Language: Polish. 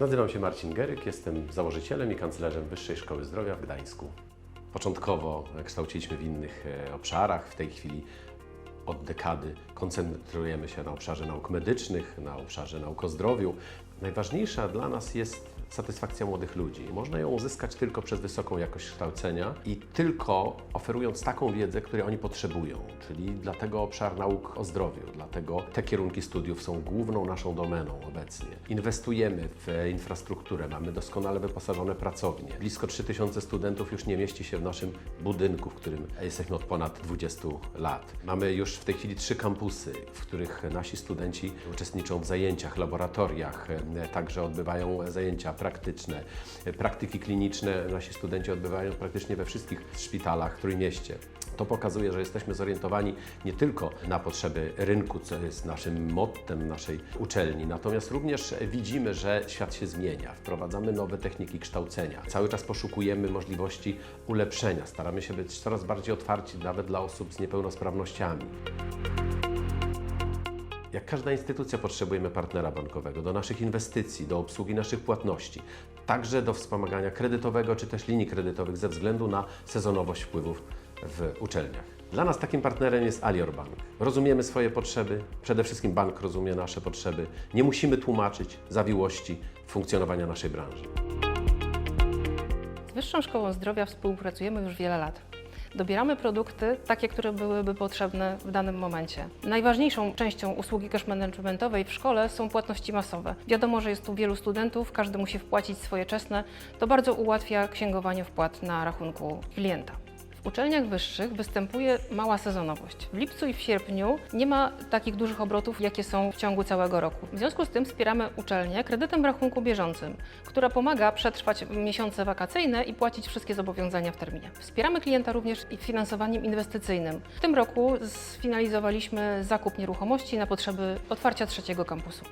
Nazywam się Marcin Geryk, jestem założycielem i kanclerzem Wyższej Szkoły Zdrowia w Gdańsku. Początkowo kształciliśmy w innych e, obszarach, w tej chwili od dekady koncentrujemy się na obszarze nauk medycznych, na obszarze nauk o zdrowiu. Najważniejsza dla nas jest satysfakcja młodych ludzi. Można ją uzyskać tylko przez wysoką jakość kształcenia i tylko oferując taką wiedzę, której oni potrzebują, czyli dlatego obszar nauk o zdrowiu, dlatego te kierunki studiów są główną naszą domeną obecnie. Inwestujemy w infrastrukturę, mamy doskonale wyposażone pracownie. Blisko 3000 studentów już nie mieści się w naszym budynku, w którym jesteśmy od ponad 20 lat. Mamy już w tej chwili trzy kampusy, w których nasi studenci uczestniczą w zajęciach, laboratoriach, także odbywają zajęcia praktyczne, e, praktyki kliniczne. Nasi studenci odbywają praktycznie we wszystkich szpitalach w Trójmieście. To pokazuje, że jesteśmy zorientowani nie tylko na potrzeby rynku, co jest naszym mottem naszej uczelni, natomiast również widzimy, że świat się zmienia. Wprowadzamy nowe techniki kształcenia. Cały czas poszukujemy możliwości ulepszenia. Staramy się być coraz bardziej otwarci nawet dla osób z niepełnosprawnościami. Jak każda instytucja potrzebujemy partnera bankowego do naszych inwestycji, do obsługi naszych płatności, także do wspomagania kredytowego czy też linii kredytowych ze względu na sezonowość wpływów w uczelniach. Dla nas takim partnerem jest Alior Bank. Rozumiemy swoje potrzeby, przede wszystkim bank rozumie nasze potrzeby. Nie musimy tłumaczyć zawiłości funkcjonowania naszej branży. Z Wyższą Szkołą Zdrowia współpracujemy już wiele lat. Dobieramy produkty takie, które byłyby potrzebne w danym momencie. Najważniejszą częścią usługi cash managementowej w szkole są płatności masowe. Wiadomo, że jest tu wielu studentów, każdy musi wpłacić swoje czesne. To bardzo ułatwia księgowanie wpłat na rachunku klienta. Uczelniach wyższych występuje mała sezonowość. W lipcu i w sierpniu nie ma takich dużych obrotów, jakie są w ciągu całego roku. W związku z tym wspieramy uczelnię kredytem w rachunku bieżącym, która pomaga przetrwać miesiące wakacyjne i płacić wszystkie zobowiązania w terminie. Wspieramy klienta również finansowaniem inwestycyjnym. W tym roku sfinalizowaliśmy zakup nieruchomości na potrzeby otwarcia trzeciego kampusu.